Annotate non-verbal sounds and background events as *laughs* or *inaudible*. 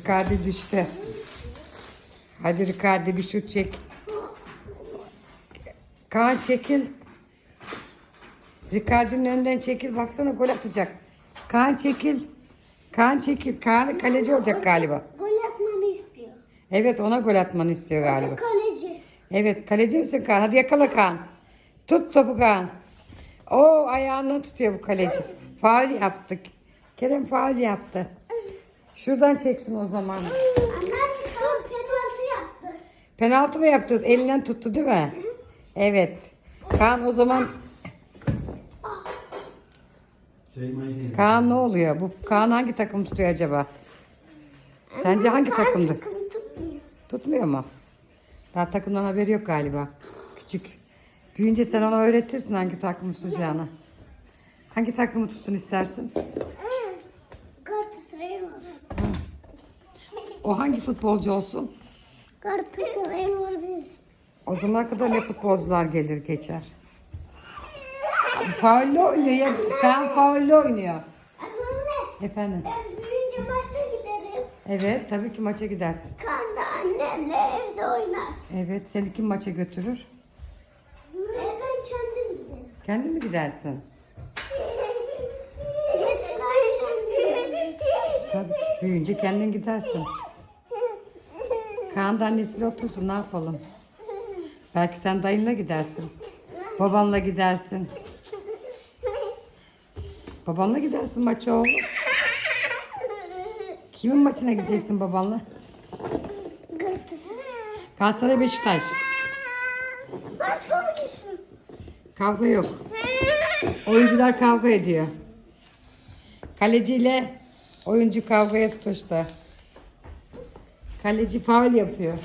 Ricardi düştü. Hadi Ricardi bir şut çek. Kaan çekil. Ricardi'nin önden çekil. Baksana gol atacak. Kaan çekil. Kaan çekil. Kaan kaleci olacak galiba. Gol atmamı istiyor. Evet ona gol atmanı istiyor galiba. Kaleci. Evet kaleci misin Kaan? Hadi yakala Kaan. Tut topu Kaan. O ayağından tutuyor bu kaleci. Faul yaptık. Kerem faul yaptı. Şuradan çeksin o zaman. Annem tam penaltı yaptı. Penaltı mı yaptı? Elinden tuttu değil mi? Evet. Kaan o zaman. Kaan ne oluyor? Bu Kaan hangi takım tutuyor acaba? Sence hangi takımdı? Takım tutmuyor. Tutmuyor mu? Daha takımdan haberi yok galiba. Küçük. Büyüyünce sen ona öğretirsin hangi takımı tutacağını. Hangi takımı tutsun istersin? Galatasaray var. O hangi futbolcu olsun? Galatasaray bir. O zamana kadar ne futbolcular gelir geçer. Faulle oynuyor ya. Kaan faulle oynuyor. Anne Efendim. ben büyüyünce maça giderim. Evet tabii ki maça gidersin. Kan da annemle evde oynar. Evet seni kim maça götürür? E ben kendim giderim. Kendin mi gidersin? *laughs* Tabii büyüyünce kendin gidersin. Kaan da annesiyle otursun ne yapalım? Belki sen dayınla gidersin. Babanla gidersin. Babanla gidersin maça oğlum. Kimin maçına gideceksin babanla? Galatasaray. Beşiktaş. Kavga yok. Oyuncular kavga ediyor. Kaleciyle oyuncu kavgaya tutuştu. Kaleci faul yapıyor.